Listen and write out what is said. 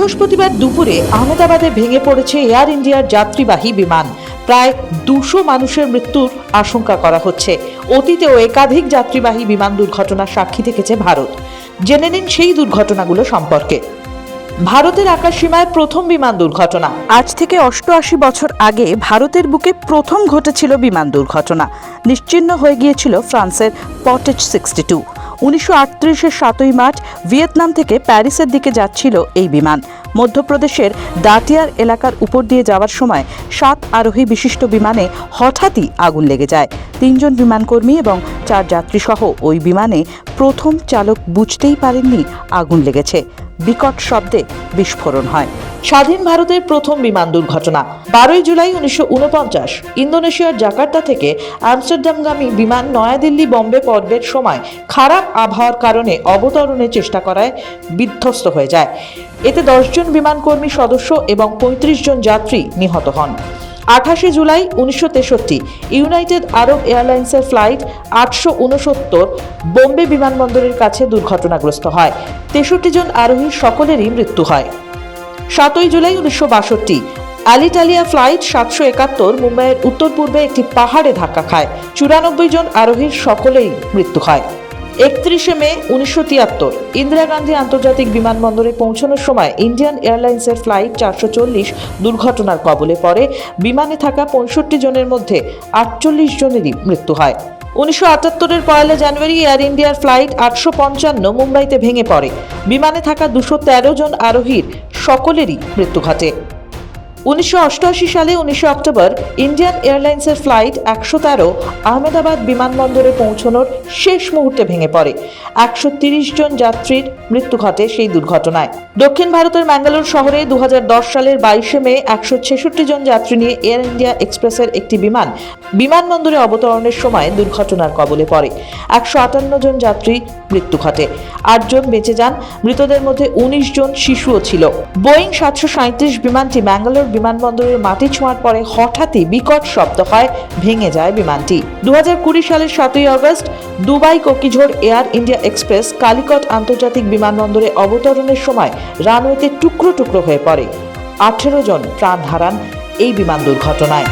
বৃহস্পতিবার দুপুরে আহমেদাবাদে ভেঙে পড়েছে এয়ার ইন্ডিয়ার যাত্রীবাহী বিমান। প্রায় দুশো মানুষের মৃত্যুর আশঙ্কা করা হচ্ছে। অতীতেও একাধিক যাত্রীবাহী বিমান দুর্ঘটনার সাক্ষী থেকেছে ভারত। জেনে নিন সেই দুর্ঘটনাগুলো সম্পর্কে। ভারতের আকাশসীমায় প্রথম বিমান দুর্ঘটনা। আজ থেকে অষ্টআশি বছর আগে ভারতের বুকে প্রথম ঘটেছিল বিমান দুর্ঘটনা। নিশ্চিহ্ন হয়ে গিয়েছিল ফ্রান্সের পটেজ সিক্সটি টু। উনিশশো আটত্রিশের সাতই মার্চ ভিয়েতনাম থেকে প্যারিসের দিকে যাচ্ছিল এই বিমান। মধ্যপ্রদেশের দাটিয়ার এলাকার উপর দিয়ে যাওয়ার সময় সাত আরোহী বিশিষ্ট বিমানে হঠাৎই আগুন লেগে যায়। তিনজন বিমানকর্মী এবং চার যাত্রীসহ ওই বিমানে প্রথম চালক বুঝতেই পারেননি আগুন লেগেছে। বিকট শব্দে বিস্ফোরণ হয়। স্বাধীন ভারতের প্রথম বিমান দুর্ঘটনা, বারোই জুলাই উনিশশো উনপঞ্চাশ ইন্দোনেশিয়ার জাকার্তা থেকে আমস্টারডামগামী বিমান নয়াদিল্লি বম্বে পর্বের সময় খারাপ আবহাওয়ার কারণে অবতরণের চেষ্টা করায় বিধ্বস্ত হয়ে যায়। এতে দশজন বিমানকর্মী সদস্য এবং পঁয়ত্রিশ জন যাত্রী নিহত হন। আঠাশে জুলাই উনিশশো তেষট্টি, ইউনাইটেড আরব এয়ারলাইন্সের ফ্লাইট আটশো উনসত্তর বোম্বে বিমানবন্দরের কাছে দুর্ঘটনাগ্রস্ত হয়। তেষট্টি জন আরোহীর সকলেরই মৃত্যু হয়। সাতই জুলাই উনিশশো বাষট্টি অ্যালিটালিয়া ফ্লাইট সাতশো একাত্তর মুম্বাইয়ের উত্তর পূর্বে একটি পাহাড়ে ধাক্কা খায়। চুরানব্বই জন আরোহীর সকলেই মৃত্যু হয়। একত্রিশে মে উনিশশো তিয়াত্তর, ইন্দিরা গান্ধী আন্তর্জাতিক বিমানবন্দরে পৌঁছানোর সময় ইন্ডিয়ান এয়ারলাইন্সের ফ্লাইট চারশো চল্লিশ দুর্ঘটনার কবলে পড়ে। বিমানে থাকা পঁয়ষট্টি জনের মধ্যে আটচল্লিশ জনেরই মৃত্যু হয়। উনিশশো আটাত্তরের পয়লা জানুয়ারি এয়ার ইন্ডিয়ার ফ্লাইট আটশো পঞ্চান্ন মুম্বাইতে ভেঙে পড়ে। বিমানে থাকা দুশো তেরো জন আরোহীর সকলেরই মৃত্যু ঘটে। উনিশশো অষ্টআশি সালে উনিশে অক্টোবর ইন্ডিয়ান এয়ারলাইন্সের ফ্লাইট একশো তেরো আহমেদাবাদ বিমানবন্দরে পৌঁছানোর শেষ মুহূর্তে ভেঙে পড়ে। একশো জন যাত্রীর মৃত্যু ঘটে সেই দুর্ঘটনায়। দক্ষিণ ভারতের ম্যাঙ্গালোর শহরে দু হাজার দশ সালের বাইশে মে একশো ছেষট্টি জন যাত্রী নিয়ে এয়ার ইন্ডিয়া এক্সপ্রেসের একটি বিমান বিমানবন্দরে অবতরণের সময় দুর্ঘটনার কবলে পড়ে। একশো আটান্ন জন যাত্রী মৃত্যু ঘটে। আটজন বেঁচে যান, মৃতদের মধ্যে উনিশ জন শিশুও ছিল। বোয়িং সাতশো বিমানটি ব্যাঙ্গালোর বিমানবন্দরের মাটি ছোঁয়ার পরে হঠাৎই বিকট শব্দ হয়, ভেঙে যায় বিমানটি। দু সালের সাতই August, Dubai কোকিঝোর Air India express Calicut আন্তর্জাতিক বিমানবন্দরে অবতরণের সময় রানওয়েতে টুকরো টুকরো হয়ে পড়ে। আঠেরো জন প্রাণ হারান এই বিমান দুর্ঘটনায়।